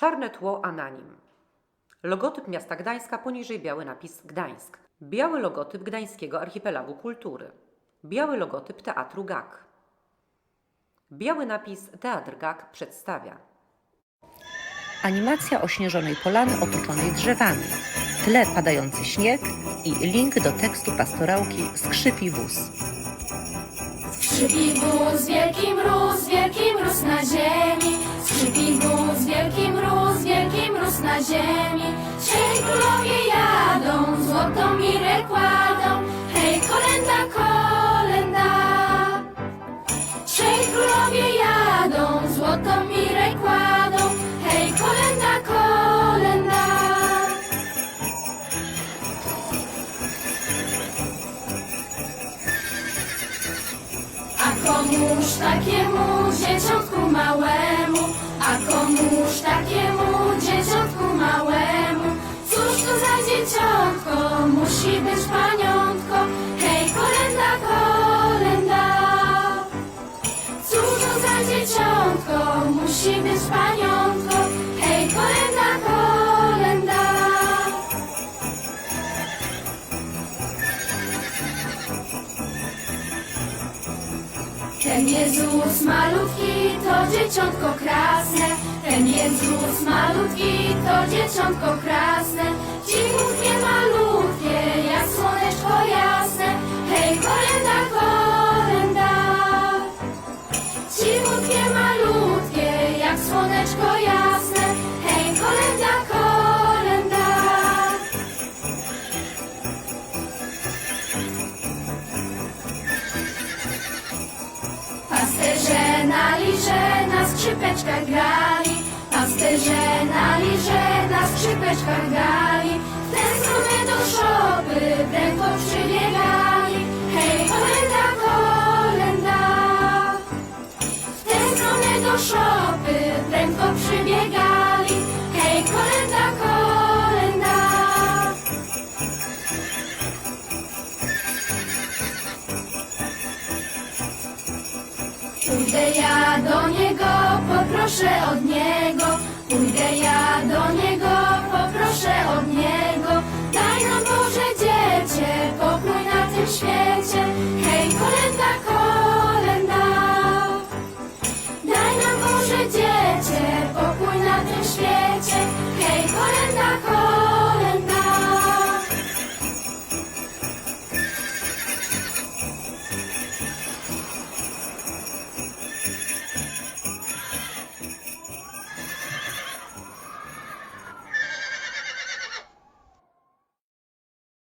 Czarne tło, a na nim logotyp miasta Gdańska, poniżej biały napis Gdańsk. Biały logotyp Gdańskiego Archipelagu Kultury. Biały logotyp Teatru GAK. Biały napis Teatr GAK przedstawia. Animacja ośnieżonej polany otoczonej drzewami, tle padający śnieg i link do tekstu pastorałki Skrzypi wóz. Skrzypi wóz, wielki mróz, wielki mróz na ziemi. Skrzypi wóz, wielki mróz, wielki mróz na ziemi. Trzej królowie jadą, złotą mirę kładą. Hej, kolenda, kolenda. Trzej królowie jadą, złotą mirę kładą. Hej, kolenda, kolenda. A komuż takiemu musi być paniątko, hej kolenda, kolenda. Cóż za dzieciątko, musi być paniątko, hej kolenda, kolenda. Ten Jezus malutki to dzieciątko krasne. Ten Jezus malutki to dzieciątko krasne. Pasterze na skrzypeczkach grali, pasterze na liże na skrzypeczkach grali. W tę stronę do szopy. W tę Pójdę ja do niego, poproszę od niego. Pójdę ja do niego, poproszę od niego. Daj nam Boże dziecię, pokój na tym świecie.